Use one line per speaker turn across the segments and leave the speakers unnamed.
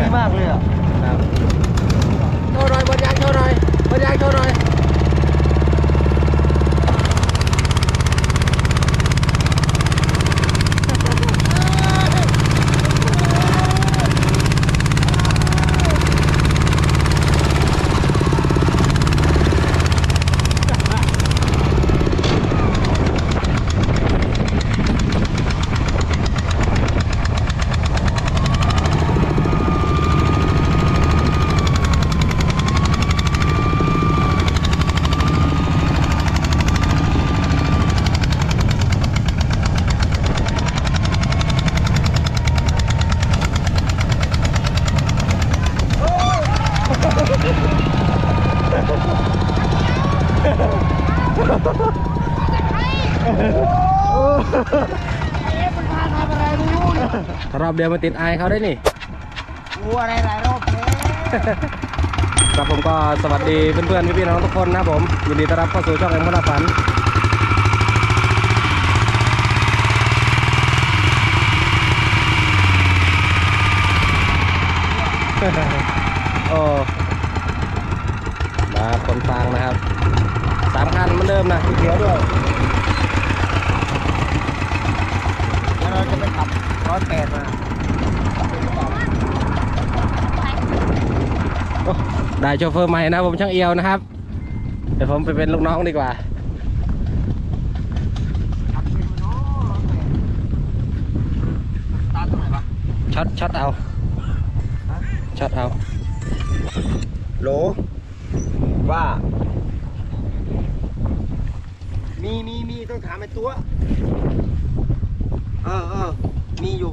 ดีมากเลยอะ
ครับโชว์หน่อยบนยางโชว์หน่อยบนยางโชว์หน่อย รอบเดียวมาติดไอายเขาได้นี่
กูอะไรหลายรอบแล้ว
ครับผมก็สวัสดีเพื่อนๆพี่ๆน้องทุกคนนะครับผมยินดีต้อนรับเข้าสู่ช่องเอ็มพลฝันโอ้มาคนฟังนะครับสามคันเหมือนเดิมนะสีเขียวด้วย
แล้วเราจะไปขับ ร้อยแปดมา
ได้โชเฟอร์ใหม่นะผมช่างเอียวนะครับ เดี๋ยวผมไปเป็นลูกน้องดีกว่า
ขัด
ช็อตช็อตเอาช็อตเอา
โหลว่า มีมีมีต้องถามไอ้ตัว เออเออ มีอยู่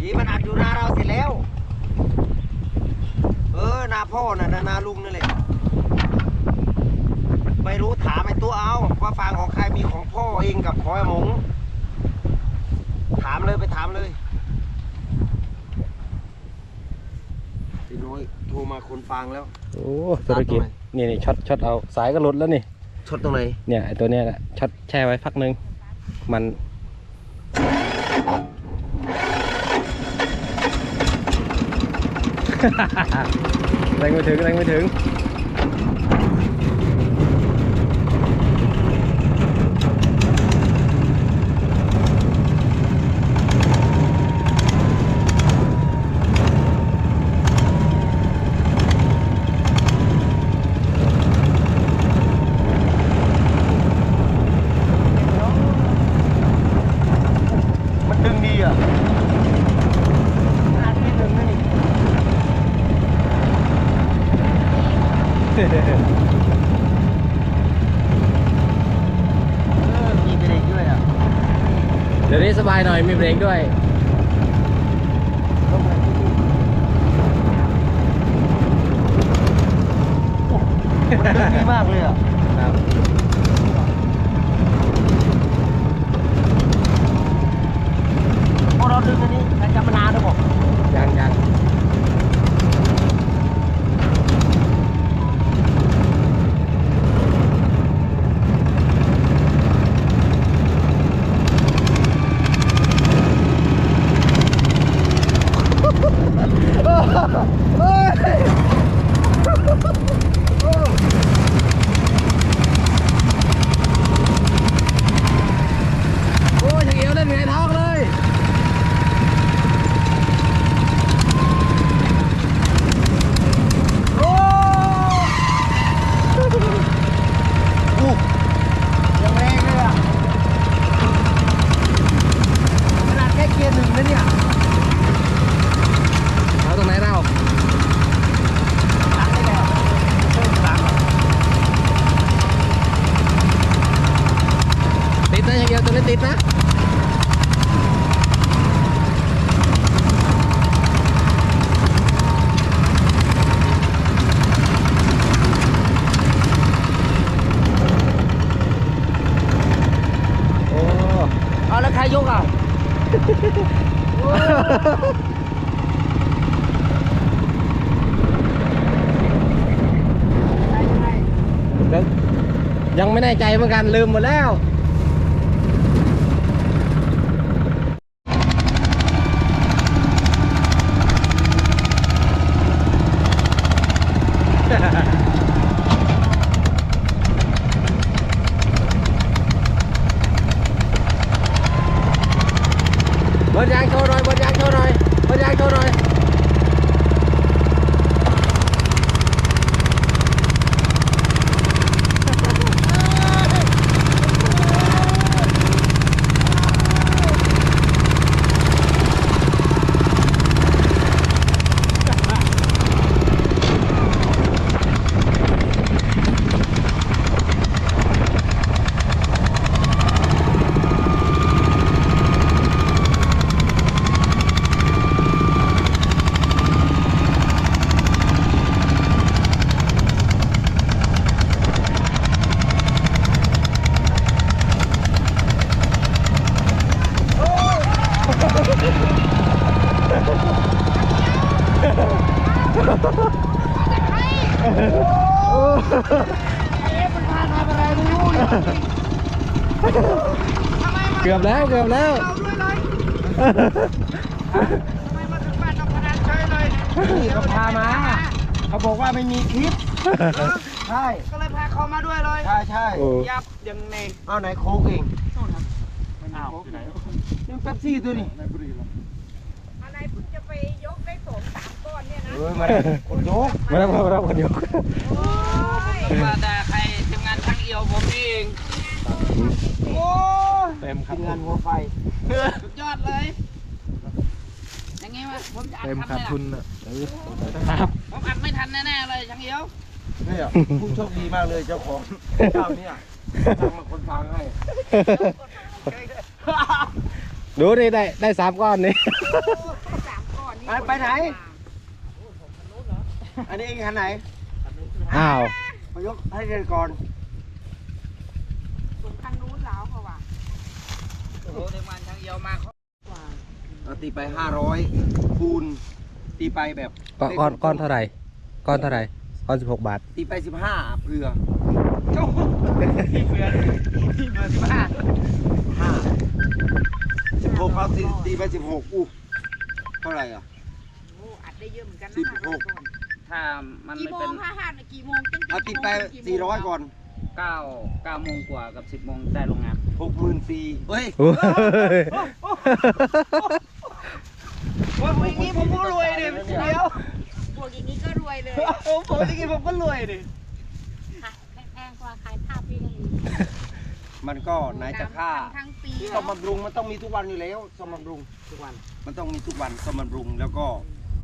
ยีมันอัดอยู่หน้าเราเสร็จแล้ว เออนาพ่อน่ะนานาลุงนั่นแหละไม่รู้ถามไอ้ตัวเอาว่าฟางของใครมีของพ่อเองกับของไอ้หมง ถามเลยไปถามเลยพี่น้อยโทรมาคนฟังแล้ว
โอ้ธุรกิจ
ตามตรงไหน
นี่นี่ช็อตช็อตเอาสายก็หลุดแล้วนี่
ชดตรงไหน
เนี่ยไอตัวเนี้ยแหละช็อตแช่ไว้พักหนึง มันแรงไม่ถึงแรงไม่ถึง
ดึงดีอะอาจไม่ดึงนะนี่เออมีเบรกด้วยอะ
เดี๋ยวนี้สบายหน่อยมีเบรกด้วย
ต้องมาที่นี่โอ้มันดึงดีมากเลยอะ
ครับ
Папа!
ยังไม่
แน่
ใจเหมือนกันลืมหมดแล้วฮ่าฮ่า เกือบแล้วเกือบแล้ว
นี่เขาพามา เขาบอกว่าไม่มีคลิปใช่
ก็เลยพาเขามาด้วยเลย
ใช่ใช่
ยับยังเน
เอาไหนโค้กเอง
อ้าว
ยังเป๊ปซี่ตัวนี้
อะไรเพิ่งจะไปยกได้สองสาม ก้อนเนี่ยนะ
เออมาคนยก
มาแล้วมาแล้วคนเดียว
โอ้ย
ว่าแต่ใครทีมงานช่างเอียวผมนี่เอง
โอ้
เต็มครับ
ทีมงานหัวไฟ
สุดยอดเลยอย่างงี้วะผมจะอัด
เต็ม
ทัน
ขาด
ไหม
ทุน
ล่ะ
อะครับ
ผมอัดไม่ทันแน่ๆเลยช่างเอียว
เนี่ยผู้โชคดีมากเลยเจ้าของเจ้าเนี่ยทำมาคนฟังให้
ดูดิได้ได้สามก้อนนี่
สามก้อนนี่
ไปไปไหน อันนี้เองคันไหน
อ้าว
มายกให้เดินก่อน
ส่งคันนู้นแล้วเขาว่า
โอ้โหทีมงานช่างเอียวมาเขา
เราตีไปห้าร้อยคูณตีไปแบบ
ก้อนก้อนก้อนเท่าไหร่ก้อนเท่าไหร่ก้อนสิบหกบาท
ตีไปสิบห้าเผื่อ
โอ้โหที่เพื่อนที่เพื่อนที่บ้าน
ห้าสิบหกเอาตีตีไปสิบหกอู้เท่าไหร่อะ
โอ้อัดได้เยอะเหมือนกันนะ
สิบหก
ถ้ามัน
กี่
ไม่
โม
เป็น
งห้าห้ากี่โมงตั้ง
เอาตีไปสี่ร้อยก่อน
เก้าเก้าโมงกว่ากับสิบโมงได้โรงงาน
หกหมื่นสี่เฮ้ย
โอ้ย
ว่าอย่างนี้ผมก็รวยดิเดียว
พวกอย่างนี้ก็รวยเลย
ผมผมอย่างนี้ผมก็รวยดิ
ค่ะแพงกว่าขายภาพพี่กันอีก
มันก็ไหนจะค่า
ทั้งปี
ซ่อมบำรุงมันต้องมีทุกวันอยู่แล้วซ่อมบำรุง
ทุกวัน
มันต้องมีทุกวันซ่อมบำรุงแล้วก็